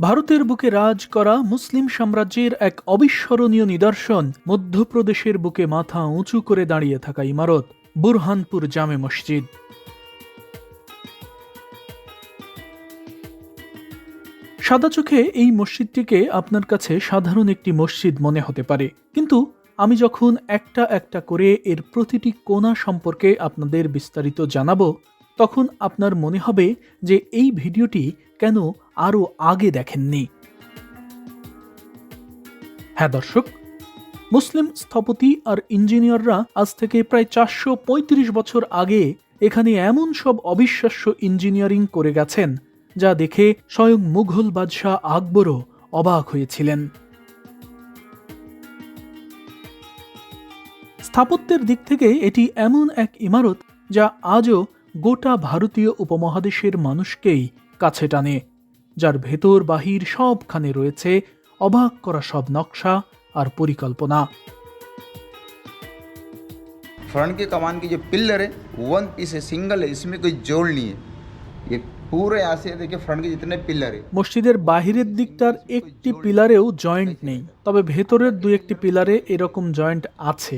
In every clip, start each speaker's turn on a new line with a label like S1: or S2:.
S1: ভারতের বুকে রাজ করা মুসলিম সাম্রাজ্যের এক অবিস্মরণীয় নিদর্শন মধ্যপ্রদেশের বুকে মাথা উঁচু করে দাঁড়িয়ে থাকা ইমারত, বুরহানপুর জামে মসজিদ। সাদা চোখে এই মসজিদটিকে আপনার কাছে সাধারণ একটি মসজিদ মনে হতে পারে। কিন্তু আমি যখন একটা একটা করে এর প্রতিটি কোণা সম্পর্কে আপনাদের বিস্তারিত জানাব তখন আপনার মনে হবে যে এই ভিডিওটি কেন আরও আগে দেখেননি। হ্যাঁ দর্শক, মুসলিম স্থপতি আর ইঞ্জিনিয়াররা আজ থেকে প্রায় চারশো পঁয়ত্রিশ বছর আগে এখানে এমন সব অবিশ্বাস্য ইঞ্জিনিয়ারিং করে গেছেন, যা দেখে স্বয়ং মুঘল বাদশাহ আকবরও অবাক হয়েছিলেন। স্থাপত্যের দিক থেকে এটি এমন এক ইমারত যা আজও গোটা ভারতীয় উপমহাদেশের মানুষকেই কাছে টানে যার ভেতর বাহির সবখানে রয়েছে অবাক করা সব নকশা আর পরিকল্পনা
S2: फ्रंट की कमान की जो पिलर है वन पीस है सिंगल है इसमें कोई जोड़ नहीं है ये पूरे यहाँ से देखिए फ्रंट के जितने पिलर है
S1: মসজিদের বাহিরের দিকটার একটি পিলারেও জয়েন্ট নেই তবে ভেতরের দু একটি পিলারে এরকম জয়েন্ট আছে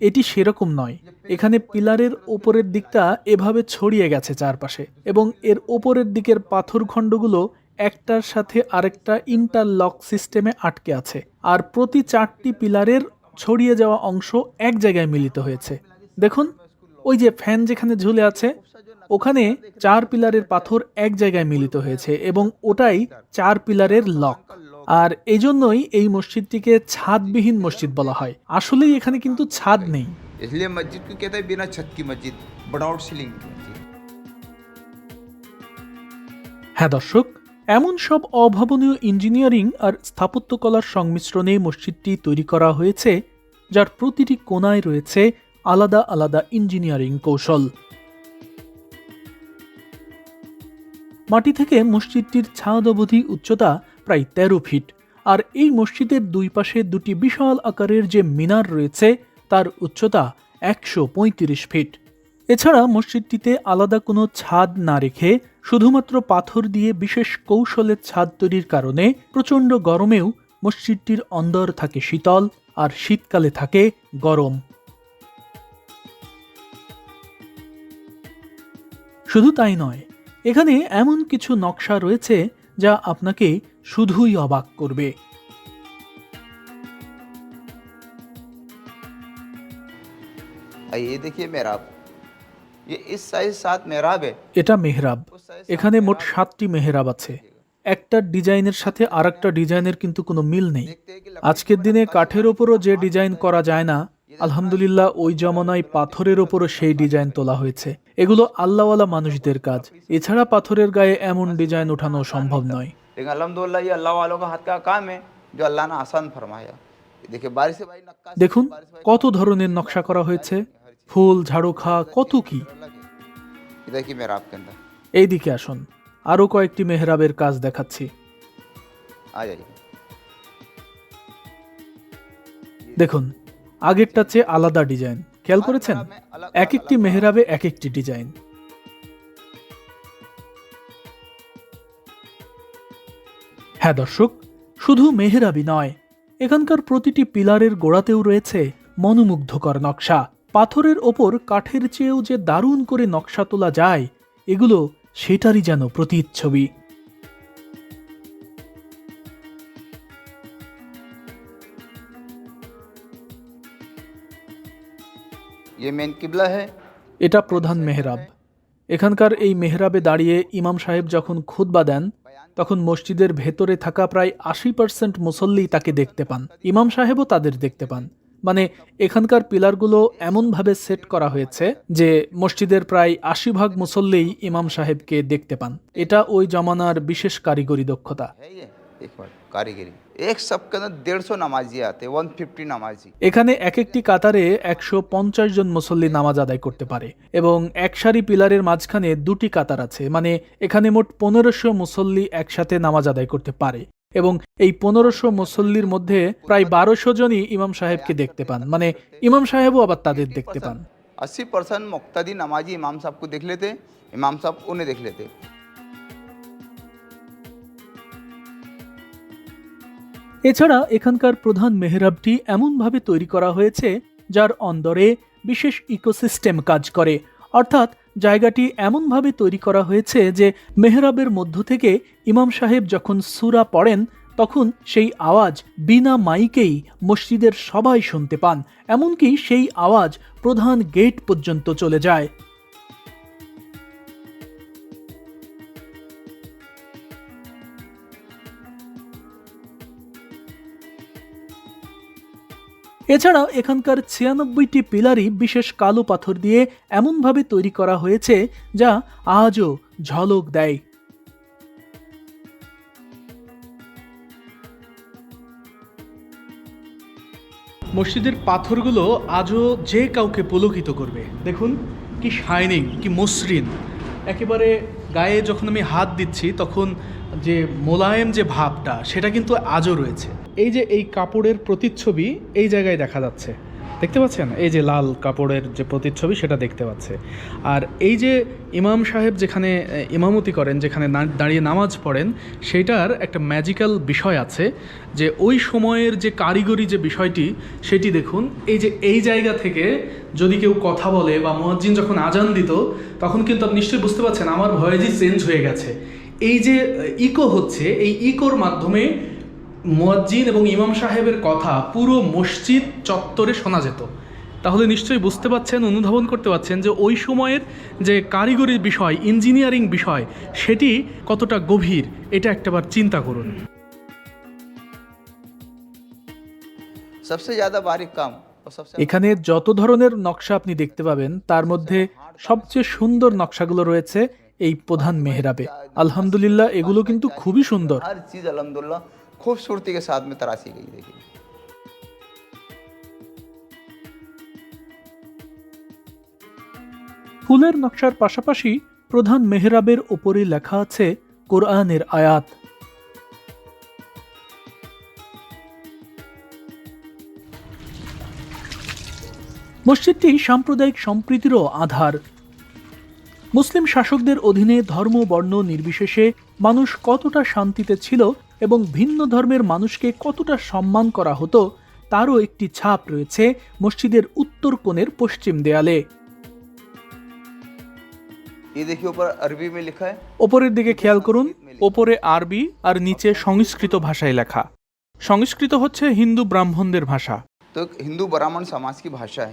S1: এটি সেরকম নয়। এখানে পিলারের ওপরের দিকটা এভাবে ছড়িয়ে গেছে চারপাশে এবং এর ওপরের দিকের পাথর খণ্ডগুলো একটার সাথে আরেকটা ইন্টারলক সিস্টেমে আটকে আছে। আর প্রতি চারটি পিলারের ছড়িয়ে যাওয়া অংশ এক জায়গায় মিলিত হয়েছে। দেখুন, ওই যে ফ্যান যেখানে ঝুলে আছে, ওখানে চার পিলারের পাথর এক জায়গায় মিলিত হয়েছে এবং ওটাই চার পিলারের লক আর এই জন্যই এই মসজিদটিকে ছাদবিহীন মসজিদ বলা হয়। আসলেই এখানে কিন্তু ছাদ নেই। হ্যাঁ দর্শক এমন সব অভাবনীয় ইঞ্জিনিয়ারিং আর স্থাপত্যকলার সংমিশ্রণে মসজিদটি তৈরি করা হয়েছে যার প্রতিটি কোনায় রয়েছে আলাদা আলাদা ইঞ্জিনিয়ারিং কৌশল। মাটি থেকে মসজিদটির ছাদ অবধি উচ্চতা প্রায় তেরো ফিট। আর এই মসজিদের দুই পাশে দুটি বিশাল আকারের যে মিনার রয়েছে, তার উচ্চতা একশো পঁয়ত্রিশ ফিট। এছাড়া মসজিদটিতে আলাদা কোনো ছাদ না রেখে শুধুমাত্র পাথর দিয়ে বিশেষ কৌশলের ছাদ তৈরির কারণে প্রচণ্ড গরমেও মসজিদটির অন্দর থাকে শীতল আর শীতকালে থাকে গরম। শুধু তাই নয়, এখানে এমন কিছু নকশা রয়েছে যা আপনাকে শুধুই অবাক করবে
S2: और ये देखिए मेहराब ये इस साइज सात मेहराब है
S1: এটা মেহরাব এখানে মোট সাতটি মেহরাব আছে একটা ডিজাইনের সাথে আরেকটা ডিজাইনের কিন্তু কোনো মিল নেই আজকের দিনে কাঠের ওপরও যে ডিজাইন করা যায় না আলহামদুলিল্লাহ ওই জমানায় পাথরের ওপরও সেই ডিজাইন তোলা হয়েছে এগুলো আল্লাহওয়ালা মানুষদের কাজ এছাড়া পাথরের গায়ে এমন ডিজাইন ওঠানো সম্ভব নয়
S2: लेकिन अलहमदुल्ला ये अल्लाह वालों का हाथ का काम है जो अल्लाह ने आसान फरमाया ये देखिए बारिश से भाई नक्का
S1: দেখুন কত ধরনের নকশা করা হয়েছে ফুল ঝাড়ুখা কত কি
S2: ये देखिए मेहराब के अंदर
S1: এইদিকে আসুন আরও কয়েকটি মেহরাবের কাজ দেখাচ্ছি
S2: आ जाइए
S1: দেখুন আগেরটা চেয়ে আলাদা ডিজাইন খেয়াল করেছেন এক একটি মেহরাবে এক একটি ডিজাইন হ্যাঁ দর্শক শুধু মেহরাবি নয় এখানকার প্রতিটি পিলারের গোড়াতেও রয়েছে মনোমুগ্ধকর নকশা। পাথরের ওপর কাঠের চেয়েও যে দারুণ করে নকশা তোলা যায় এগুলো সেটারই যেন প্রতিচ্ছবি। এটা প্রধান মেহরাব। এখানকার এই মেহরাবে দাঁড়িয়ে ইমাম সাহেব যখন খুতবা দেন তখন মসজিদের ভেতরে থাকা প্রায় আশি পার্সেন্ট মুসল্লি তাকে দেখতে পান। ইমাম সাহেবও তাদের দেখতে পান। মানে এখানকার পিলারগুলো এমনভাবে সেট করা হয়েছে যে মসজিদের প্রায় আশি ভাগ মুসল্লেই ইমাম সাহেবকে দেখতে পান। এটা ওই জমানার বিশেষ কারিগরি দক্ষতা।
S2: है ये एक बार कारीगरी एक सब के अंदर डेढ़ सौ नमाजी आते वन फिफ्टी नमाजी
S1: এখানে এক একটি কাতারে একশো পঞ্চাশ জন মুসল্লি নামাজ আদায় করতে পারে এবং এক সারি পিলারের মাঝখানে দুটি কাতার আছে মানে এখানে মোট পনেরোশো মুসল্লি একসাথে নামাজ আদায় করতে পারে এবং এই পনেরোশো মুসল্লির মধ্যে প্রায় বারোশো জনই ইমাম সাহেবকে দেখতে পান মানে ইমাম সাহেবও আবার তাদের দেখতে পান
S2: अस्सी परसेंट मुक्तदी नमाजी इमाम साहब को देख लेते इमाम साहब उन्हें देख लेते
S1: এছাড়া এখানকার প্রধান মেহরাবটি এমনভাবে তৈরি করা হয়েছে যার অন্দরে বিশেষ ইকোসিস্টেম কাজ করে। অর্থাৎ জায়গাটি এমনভাবে তৈরি করা হয়েছে যে মেহরাবের মধ্য থেকে ইমাম সাহেব যখন সুরা পড়েন, তখন সেই আওয়াজ বিনা মাইকেই মসজিদের সবাই শুনতে পান, এমনকি সেই আওয়াজ প্রধান গেট পর্যন্ত চলে যায়। এছাড়া এখানকার ছিয়ানব্বইটি পিলারই বিশেষ কালো পাথর দিয়ে এমনভাবে তৈরি করা হয়েছে যা আজও ঝলক দেয়। মসজিদের পাথরগুলো আজও যে কাউকে পুলকিত করবে। দেখুন, কি শাইনিং, কি মসৃণ। একেবারে গায়ে যখন আমি হাত দিচ্ছি, তখন যে মোলায়েম যে ভাবটা, সেটা কিন্তু আজও রয়েছে। এই যে এই কাপড়ের প্রতিচ্ছবি এই জায়গায় দেখা যাচ্ছে। দেখতে পাচ্ছেন? এই যে লাল কাপড়ের যে প্রতিচ্ছবি, সেটা দেখতে পাচ্ছে। আর এই যে ইমাম সাহেব যেখানে ইমামতি করেন, যেখানে দাঁড়িয়ে নামাজ পড়েন, সেটার একটা ম্যাজিক্যাল বিষয় আছে যে ওই সময়ের যে কারিগরি যে বিষয়টি, সেটি দেখুন, এই যে এই জায়গা থেকে যদি কেউ কথা বলে বা মুয়াজ্জিন যখন আজান দিত, তখন কিন্তু আপনি নিশ্চয়ই বুঝতে পারছেন, আমার ভয়েজই চেঞ্জ হয়ে গেছে। এই যে ইকো হচ্ছে এই ইকোর মাধ্যমে মসজিদ এবং ইমাম সাহেবের কথা পুরো মসজিদ চত্বরে শোনা যেত। তাহলে নিশ্চয়ই বুঝতে পাচ্ছেন অনুধাবন করতে পাচ্ছেন যে ওই সময়ের যে কারিগরি বিষয় ইঞ্জিনিয়ারিং বিষয় সেটি কতটা গভীর এটা একটাবার চিন্তা করুন। এখানে যত ধরনের নকশা আপনি দেখতে পাবেন তার মধ্যে সবচেয়ে সুন্দর নকশাগুলো রয়েছে। এই প্রধান মেহরাবে। আলহামদুলিল্লাহ এগুলো কিন্তু খুবই সুন্দর। ফুলের নকশার পাশাপাশি প্রধান মেহরাবের ওপরে লেখা আছে কোরআনের আয়াত। মসজিদটি সাম্প্রদায়িক সম্প্রীতিরও আধার। মুসলিম শাসকদের অধীনে ধর্ম বর্ণ নির্বিশেষে মানুষ কতটা শান্তিতে ছিল এবং ভিন্ন ধর্মের মানুষকে কতটা সম্মান করা হতো তারও একটি ছাপ রয়েছে মসজিদের উত্তর কোণের পশ্চিম দেয়ালে। ওপরের দিকে খেয়াল করুন ওপরে আরবি আর নিচে আচ্ছা। সংস্কৃত ভাষায় লেখা। সংস্কৃত হচ্ছে হিন্দু ব্রাহ্মণদের ভাষা।
S2: তো হিন্দু ব্রাহ্মণ সমাজ কি ভাষা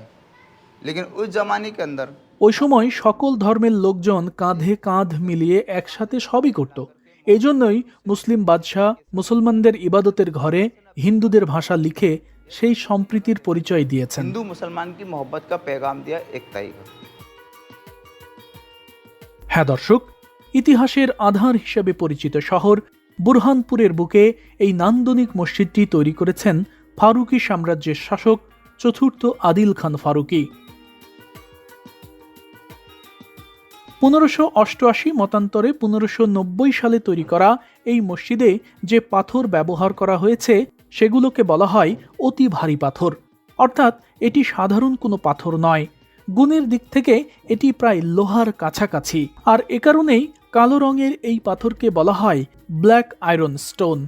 S2: লেকিন উস কে অন্দর
S1: ওই সময় সকল ধর্মের লোকজন কাঁধে কাঁধ মিলিয়ে একসাথে সবই করত। এজন্যই মুসলিম বাদশাহ মুসলমানদের ইবাদতের ঘরে হিন্দুদের ভাষা লিখে সেই সম্প্রীতির পরিচয় দিয়েছেন।
S2: হিন্দু মুসলমান কি মোহব্বত কা পেগাম দিয়া একতাই
S1: হ্যাঁ দর্শক ইতিহাসের আধার হিসেবে পরিচিত শহর বুরহানপুরের বুকে এই নান্দনিক মসজিদটি তৈরি করেছেন ফারুকি সাম্রাজ্যের শাসক চতুর্থ আদিল খান ফারুকি। পনেরোশো অষ্টআশি মতান্তরে পনেরোশো নব্বই সালে তৈরি করা এই মসজিদে যে পাথর ব্যবহার করা হয়েছে, সেগুলোকে বলা হয় অতি ভারী পাথর। অর্থাৎ এটি সাধারণ কোনো পাথর নয়। গুণের দিক থেকে এটি প্রায় লোহার কাছাকাছি। আর এ কারণেই কালো রঙের এই পাথরকে বলা হয় ব্ল্যাক আয়রন স্টোন।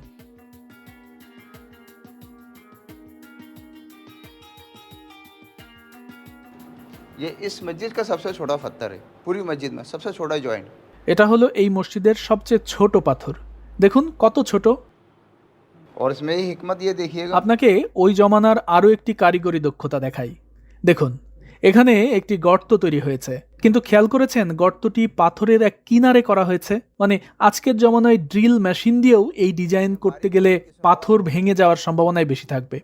S2: ये इस मस्जिद का सबसे छोटा पत्थर है पूरी मस्जिद में सबसे छोटा जॉइंट
S1: এটা হলো এই মসজিদের সবচেয়ে ছোট পাথর দেখুন কত ছোট
S2: और इसमें ही हिकमत ये देखिएगा
S1: আপনাকে ওই জমানার আরও একটি কারিগরি দক্ষতা দেখাই দেখুন এখানে একটি গর্ত তৈরি হয়েছে কিন্তু খেয়াল করেছেন গর্তটি পাথরের এক কিনারে করা হয়েছে মানে আজকের জমানায় ড্রিল মেশিন দিয়েও এই ডিজাইন করতে গেলে পাথর ভেঙে যাওয়ার সম্ভাবনাই বেশি থাকবে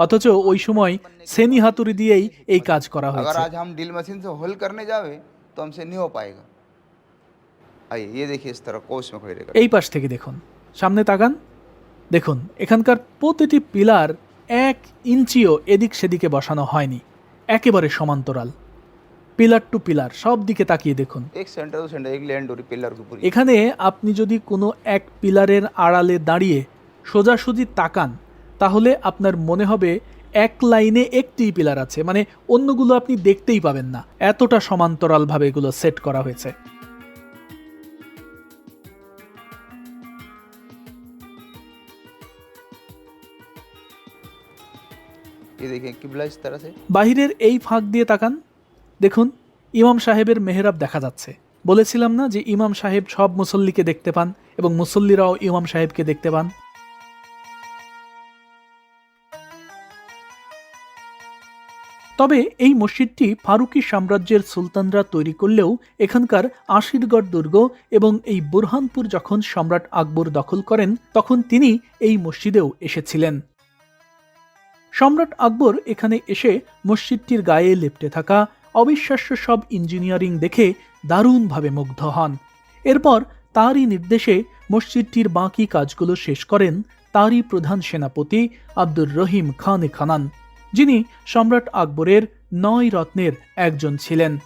S1: অথচ ওই সময় সেনি হাতুড়ি দিয়েই এই কাজ করা
S2: अगर
S1: হয়েছে
S2: आज हम ड्रिल मशीन से होल करने जावे तो हमसे नहीं हो पाएगा आइए ये देखिए इस तरह कोस में खोई रहेगा
S1: এই পাশ থেকে দেখুন সামনে তাকান দেখুন এখানকার প্রতিটি পিলার এক ইঞ্চিও এদিক সেদিকে বসানো হয়নি একেবারে সমান্তরাল পিলার টু পিলার সব দিকে তাকিয়ে দেখুন
S2: एक सेंटर टू सेंटर एक लैंड हो रही पिलर के ऊपर
S1: এখানে আপনি যদি কোনো এক পিলারের আড়ালে দাঁড়িয়ে সোজাসুজি তাকান তাহলে আপনার মনে হবে এক লাইনে একটি পিলার আছে মানে অন্যগুলো আপনি দেখতেই পাবেন না। এতটা সমান্তরালভাবে এগুলো সেট করা হয়েছে। বাহিরের এই ফাঁক দিয়ে তাকান। দেখুন ইমাম সাহেবের মেহরাব দেখা যাচ্ছে। বলেছিলাম না যে ইমাম সাহেব সব মুসল্লিকে দেখতে পান এবং মুসল্লিরাও ইমাম সাহেবকে দেখতে পান? তবে এই মসজিদটি ফারুকি সাম্রাজ্যের সুলতানরা তৈরি করলেও এখানকার আশিরগড় দুর্গ এবং এই বুরহানপুর যখন সম্রাট আকবর দখল করেন, তখন তিনি এই মসজিদেও এসেছিলেন। সম্রাট আকবর এখানে এসে মসজিদটির গায়ে লেপ্টে থাকা অবিশ্বাস্য সব ইঞ্জিনিয়ারিং দেখে দারুণভাবে মুগ্ধ হন। এরপর তারই নির্দেশে মসজিদটির বাকি কাজগুলো শেষ করেন তারই প্রধান সেনাপতি আব্দুর রহিম খান খানান। যিনি সম্রাট আকবরের নয় রত্নের একজন ছিলেন।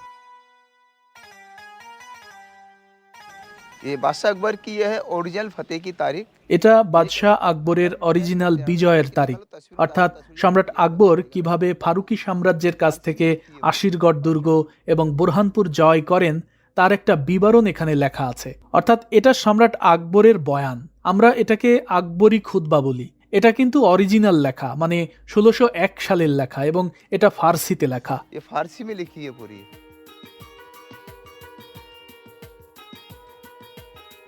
S1: এটা বাদশাহ আকবরের অরিজিনাল বিজয়ের তারিখ। অর্থাৎ সম্রাট আকবর কীভাবে ফারুকি সাম্রাজ্যের কাছ থেকে আশিরগড় দুর্গ এবং বোরহানপুর জয় করেন তার একটা বিবরণ এখানে লেখা আছে। অর্থাৎ এটা সম্রাট আকবরের বয়ান। আমরা এটাকে আকবরী খুদ্া বলি। এটা কিন্তু অরিজিনাল লেখা মানে ষোলোশো এক সালের লেখা এবং এটা ফার্সিতে লেখা।
S2: ফার্সি মে লিখিয়ে পড়ি।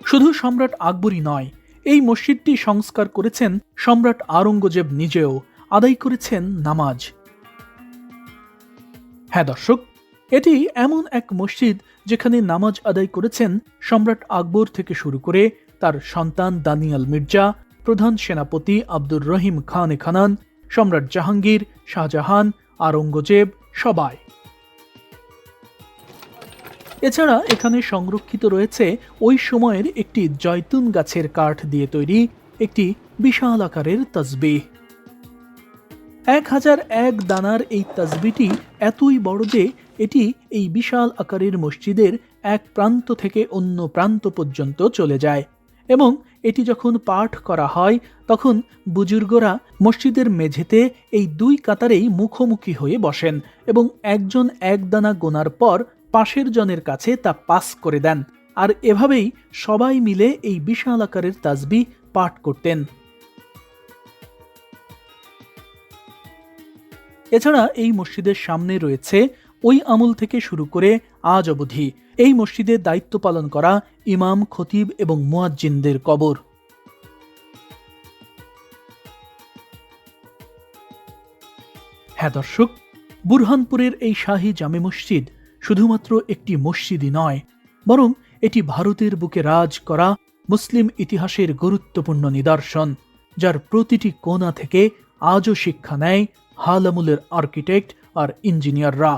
S1: শুধু সম্রাট আকবরই নয় এই মসজিদটি সংস্কার করেছেন সম্রাট আরঙ্গজেব নিজেও আদায় করেছেন নামাজ। হ্যাঁ দর্শক এটি এমন এক মসজিদ যেখানে নামাজ আদায় করেছেন সম্রাট আকবর থেকে শুরু করে তার সন্তান দানিয়াল মির্জা প্রধান সেনাপতি আব্দুর রহিম খান খানান, সম্রাট জাহাঙ্গীর, শাহজাহান, আওরঙ্গজেব, সবাই। এছাড়া এখানে সংরক্ষিত রয়েছে ওই সময়ের একটি জয়তুন গাছের কাঠ দিয়ে তৈরি একটি বিশাল আকারের তসবিহ। এক হাজার এক দানার এই তসবিটি এতই বড় যে এটি এই বিশাল আকারের মসজিদের এক প্রান্ত থেকে অন্য প্রান্ত পর্যন্ত চলে যায়। এবং এটি যখন পাঠ করা হয়, তখন বুজুর্গরা মসজিদের মেঝেতে এই দুই কাতারেই মুখোমুখি হয়ে বসেন এবং একজন এক দানা গোনার পর পাশের জনের কাছে তা পাস করে দেন। আর এভাবেই সবাই মিলে এই বিশাল আকারের তাজবি পাঠ করতেন। এছাড়া এই মসজিদের সামনে রয়েছে ওই আমল থেকে শুরু করে আজ অবধি। এই মসজিদে দায়িত্ব পালন করা ইমাম, খতিব এবং মুয়াজ্জিনদের কবর। হ্যাঁ দর্শক, বুরহানপুরের এই শাহী জামে মসজিদ শুধুমাত্র একটি মসজিদই নয়, বরং এটি ভারতের বুকে রাজ করা মুসলিম ইতিহাসের গুরুত্বপূর্ণ নিদর্শন, যার প্রতিটি কোণা থেকে আজও শিক্ষা নেয় হালামুলের আর্কিটেক্ট আর ইঞ্জিনিয়াররা।